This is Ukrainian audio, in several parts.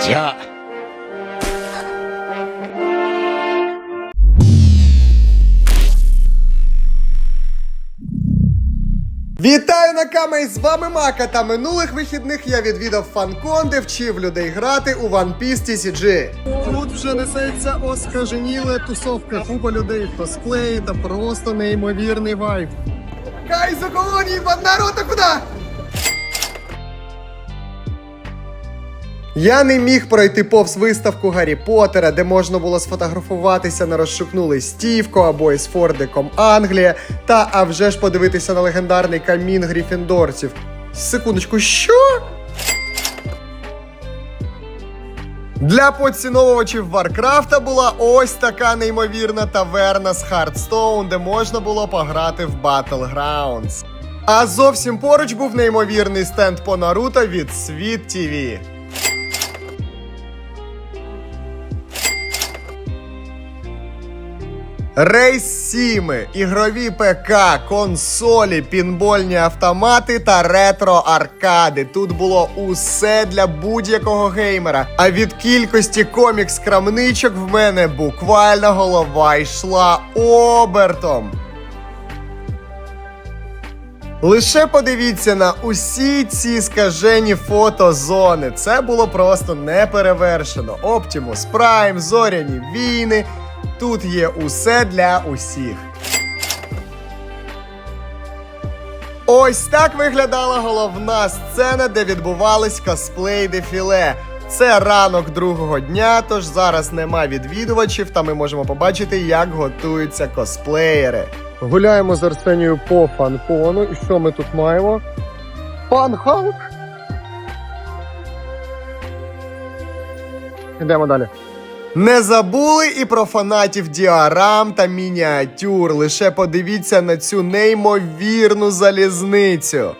життя. Вітаю на камері, з вами Мака. Та минулих вихідних я відвідав фанкон, де вчив людей грати у One Piece TCG. Тут вже несеться оскаженіла тусовка, купа людей в косплеї та просто неймовірний вайб. Кайзо колонії, Наруто, куди? Я не міг пройти повз виставку Гаррі Поттера, де можна було сфотографуватися на розшукнулий Стівко або із Фордиком Англія, та а вже ж подивитися на легендарний камін гріфіндорців. Секундочку, що? Для поціновувачів Варкрафта була ось така неймовірна таверна з Хардстоун, де можна було пограти в Battlegrounds. А зовсім поруч був неймовірний стенд по Наруто від Світ TV. Рейс Сіми, ігрові ПК, консолі, пінбольні автомати та ретро-аркади. Тут було усе для будь-якого геймера. А від кількості комікс-крамничок в мене буквально голова йшла обертом. Лише подивіться на усі ці скажені фотозони. Це було просто неперевершено. Optimus Prime, зоряні війни. Тут є усе для усіх. Ось так виглядала головна сцена, де відбувались косплей дефіле. Це ранок другого дня, тож зараз нема відвідувачів, та ми можемо побачити, як готуються косплеєри. Гуляємо з Арсенією по фанкону. І що ми тут маємо? Пан Халк. Йдемо далі. Не забули і про фанатів діарам та мініатюр. Лише подивіться на цю неймовірну залізницю.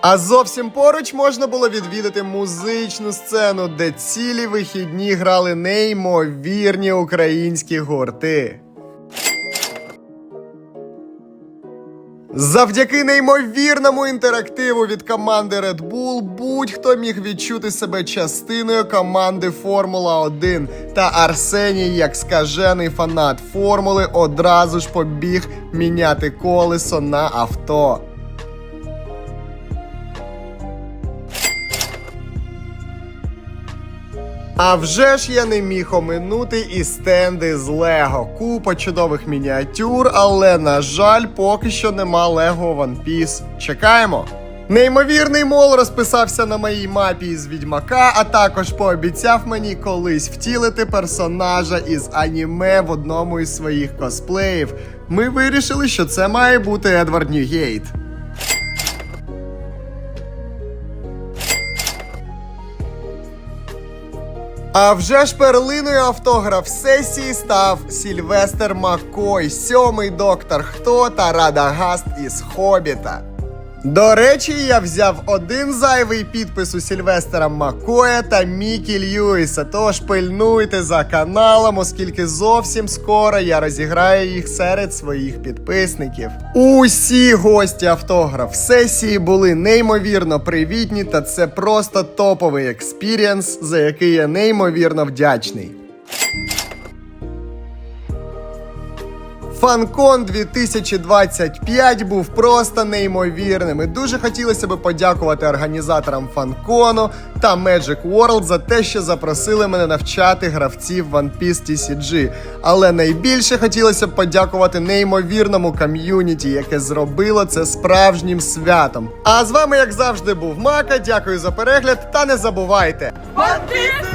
А зовсім поруч можна було відвідати музичну сцену, де цілі вихідні грали неймовірні українські гурти. Завдяки неймовірному інтерактиву від команди Red Bull будь-хто міг відчути себе частиною команди Формула 1 та Арсеній, як скажений фанат формули, одразу ж побіг міняти колесо на авто. А вже ж я не міг оминути і стенди з Лего. Купа чудових мініатюр, але, на жаль, поки що нема Лего One Piece. Чекаємо. Неймовірний мол розписався на моїй мапі із відьмака, а також пообіцяв мені колись втілити персонажа із аніме в одному із своїх косплеїв. Ми вирішили, що це має бути Едвард Ньюгейт. А вже ж перлиною автограф сесії став Сільвестер Маккой, сьомий доктор Хто та Радагаст із Хобіта. До речі, я взяв один зайвий підпис у Сільвестера Маккоя та Мікі Льюіса. Тож пильнуйте за каналом, оскільки зовсім скоро я розіграю їх серед своїх підписників. Усі гості автограф сесії були неймовірно привітні, та це просто топовий експірієнс, за який я неймовірно вдячний. Фанкон 2025 був просто неймовірним. І дуже хотілося б подякувати організаторам Фанкону та Magic World за те, що запросили мене навчати гравців One Piece TCG. Але найбільше хотілося б подякувати неймовірному ком'юніті, яке зробило це справжнім святом. А з вами, як завжди, був Мака. Дякую за перегляд та не забувайте. One Piece